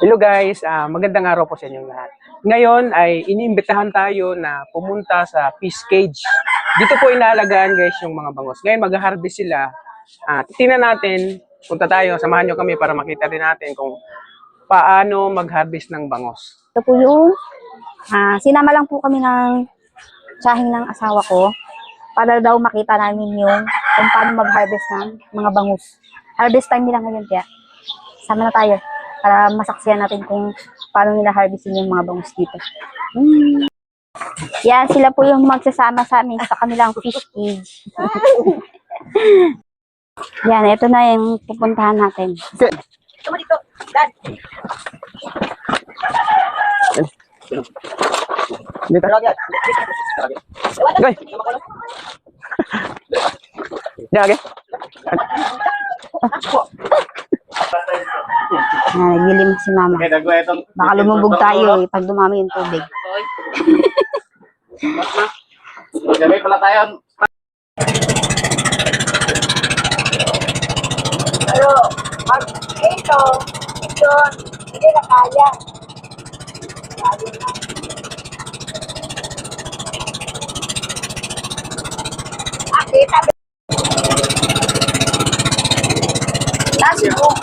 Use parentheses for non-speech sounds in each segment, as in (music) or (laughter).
Hello guys, ah, magandang araw po sa inyong lahat. Ngayon ay iniimbitahan tayo na pumunta sa fish cage. Dito po inaalagaan guys yung mga bangos. Ngayon mag-harvest sila. Ah, titingnan natin, punta tayo, samahan nyo kami para makita din natin kung paano mag-harvest ng bangos. Ito po yung, ah, sinama lang po kami ng tsahing ng asawa ko para daw makita namin yung kung paano mag-harvest ng mga bangus. Harvest time nila ngayon kaya sama na tayo para masaksiyan natin kung paano nila harvestin yung mga bangus dito. Hmm. Yan, sila po yung magsasama sa amin sa kanilang fish cage. Yan, ito na yung pupuntahan natin. Dito. Okay. Dage. Yan, naglilim si mama. Baka lumubog tayo eh, pag dumami yung tubig. Gabi pala tayo. Ito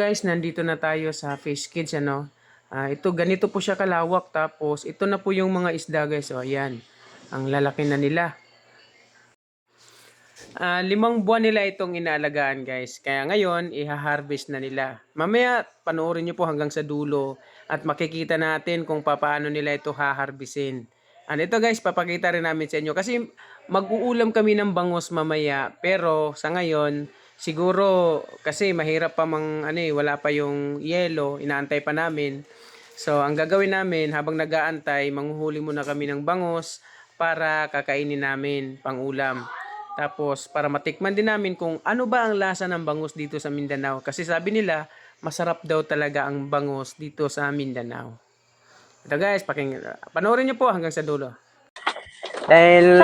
guys, nandito na tayo sa fish cage ano. Ah, ito ganito po siya kalawak tapos ito na po yung mga isda guys. O ayan. Ang lalaki na nila. Ah, limang buwan nila itong inaalagaan guys. Kaya ngayon, iha-harvest na nila. Mamaya, panoorin nyo po hanggang sa dulo at makikita natin kung paano nila ito haharbisin. Ano ito guys, papakita rin namin sa inyo. Kasi mag-uulam kami ng bangos mamaya. Pero sa ngayon, siguro kasi mahirap pa mang ano eh, wala pa yung yelo, inaantay pa namin. So, ang gagawin namin habang nag-aantay, manghuhuli muna kami ng bangos para kakainin namin pang ulam. Tapos, para matikman din namin kung ano ba ang lasa ng bangus dito sa Mindanao. Kasi sabi nila, masarap daw talaga ang bangus dito sa Mindanao. Ito guys, paking, panoorin nyo po hanggang sa dulo. Dahil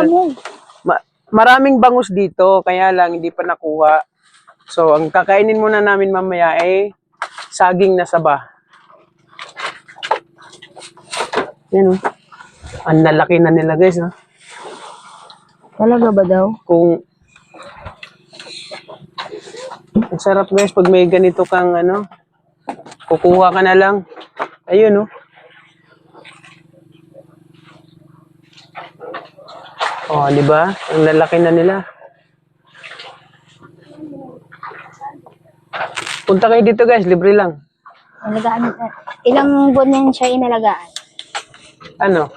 ma- maraming bangus dito, kaya lang hindi pa nakuha. So, ang kakainin muna namin mamaya ay saging na saba. Yan oh. Ang lalaki na nila guys, oh. Talaga ba daw? Kung ang sarap guys pag may ganito kang ano, kukuha ka na lang. Ayun oh. Oh, di ba? Ang lalaki na nila. Punta kayo dito guys, libre lang. Alagaan, eh, ilang buwan na yun siya inalagaan? Ano?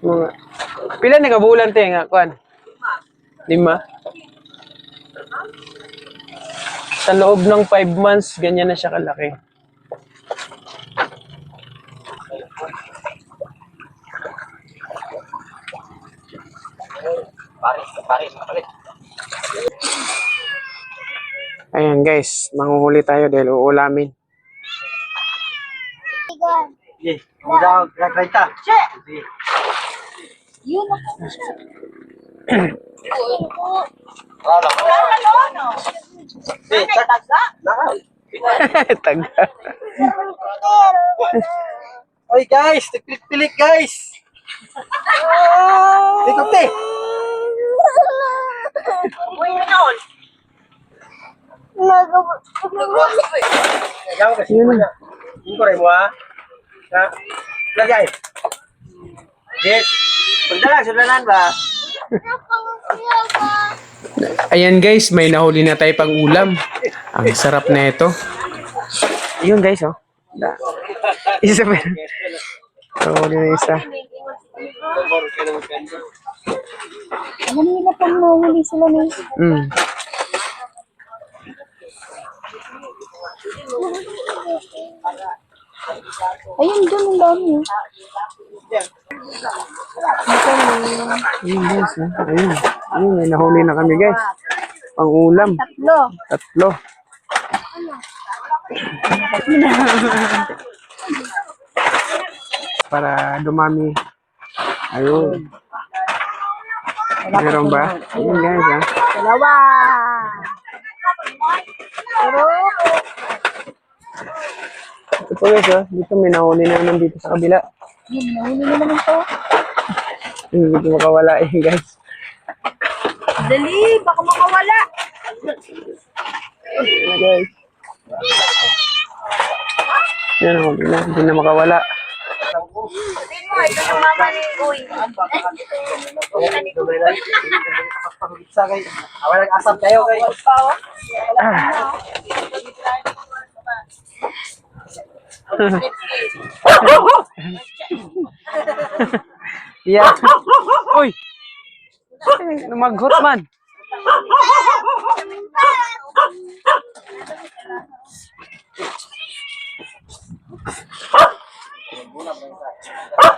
Mga Pila ni kabulan te nga kuan? Lima. Sa loob ng 5 months, ganyan na siya kalaki. Ayan guys, manguhuli tayo dahil uulamin. Eh, udah kereta. Yun Wala. Eh, tagsa. (laughs) Taga. Oy guys, pilik-pilik guys. Ikot eh. Ikaw kasi mo na. Yung kore mo ah. Ha? Lagay. Yes. Pagdala, sulanan ba? Ayan guys, may nahuli na tayo pang ulam. Ang sarap na ito. Yun guys, oh. Da. Isa pa. Nahuli na isa. Alam nila pang mahuli sila ni. Mm. Ayun, doon ang dami. Ayun guys. Ayun. Ayun, may nahuli na kami guys. Pang ulam. Tatlo. Tatlo. (laughs) Para dumami. Ayun. Meron ba? Ayun guys ha. Dalawa. Pero, Ito po guys ha. Dito may nahuli na naman dito sa kabila. Yun, nahuli na naman to. Hindi dito makawala eh guys. Dali, baka makawala. Ayun guys. Yan huli na. Hindi na makawala. Sabihin mo, ito yung mama ni Uy. Awalang asap kayo kay. (laughs) Yeah. Uy! Lumaghot man. (laughs)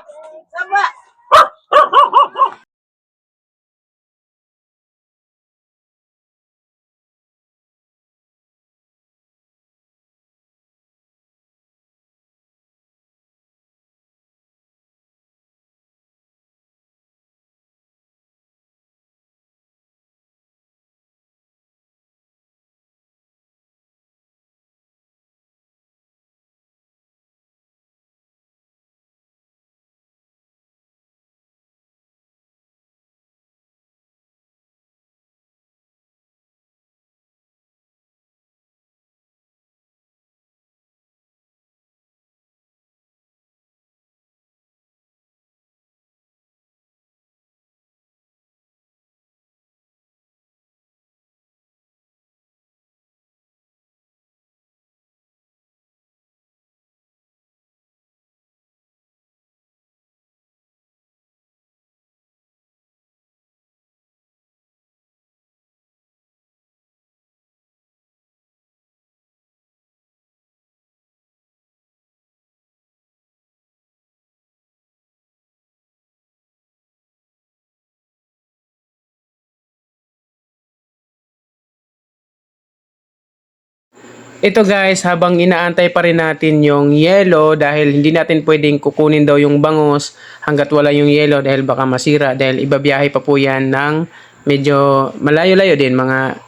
Ito guys, habang inaantay pa rin natin yung yellow dahil hindi natin pwedeng kukunin daw yung bangus hanggat wala yung yellow dahil baka masira dahil ibabiyahe pa po yan ng medyo malayo-layo din mga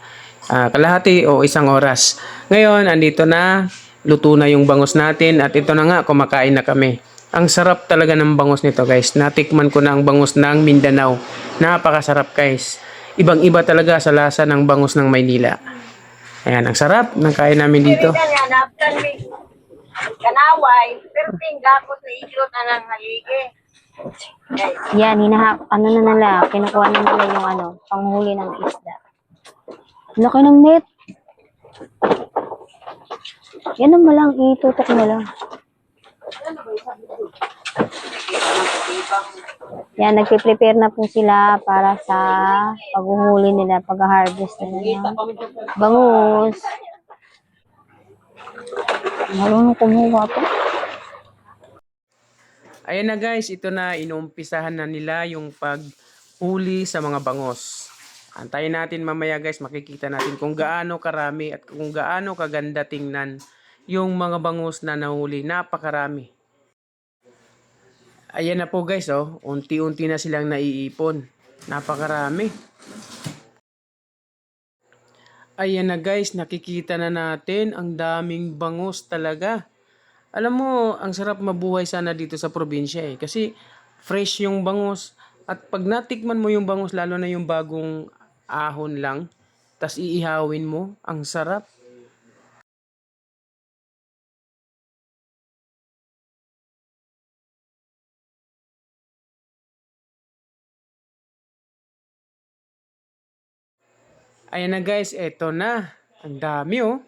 ah, kalahati o isang oras. Ngayon, andito na, luto na yung bangus natin at ito na nga, kumakain na kami. Ang sarap talaga ng bangus nito guys. Natikman ko na ang bangus ng Mindanao. Napakasarap guys. Ibang-iba talaga sa lasa ng bangus ng Maynila. Ayan, ang sarap ng kain namin dito. Kanaway, pero tingga ko sa iglot na nang haligi. Yan, hinaha, ano na nila, kinukuha na nila yung ano, panghuli ng isda. Laki ng net. Yan naman lang, itutok mo lang. Yan, nagpe-prepare na po sila para sa paghuhuli nila, pag-harvest nila ng bangus. Marunong kumuha pa. Ayan na guys, ito na inuumpisahan na nila yung paghuli sa mga bangos. Antayin natin mamaya guys, makikita natin kung gaano karami at kung gaano kaganda tingnan yung mga bangus na nahuli. Napakarami. Ayan na po guys, oh. unti-unti na silang naiipon. Napakarami. Ayan na guys, nakikita na natin ang daming bangus talaga. Alam mo, ang sarap mabuhay sana dito sa probinsya eh. Kasi fresh yung bangus. At pag natikman mo yung bangus, lalo na yung bagong ahon lang, tas iihawin mo, ang sarap. Ayan na guys, eto na. Ang dami oh.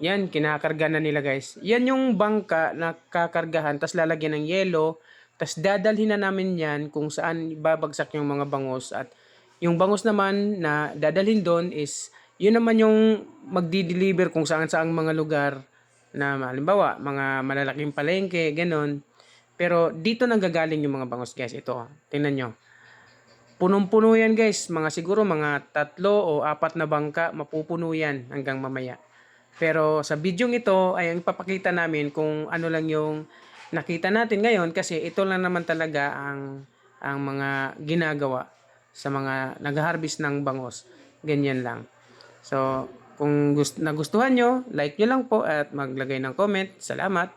Yan, kinakarga na nila guys. Yan yung bangka na kakargahan, tas lalagyan ng yelo, tas dadalhin na namin yan kung saan babagsak yung mga bangus. At yung bangus naman na dadalhin doon is, yun naman yung magdi-deliver kung saan saang mga lugar na halimbawa, mga malalaking palengke, ganun. Pero dito nang gagaling yung mga bangus guys. Ito, tingnan nyo. Punong-puno yan guys. Mga siguro mga tatlo o apat na bangka, mapupuno yan hanggang mamaya. Pero sa video ito ay ang ipapakita namin kung ano lang yung nakita natin ngayon kasi ito lang naman talaga ang ang mga ginagawa sa mga nag-harvest ng bangos. Ganyan lang. So, kung gust- nagustuhan nyo, like nyo lang po at maglagay ng comment. Salamat!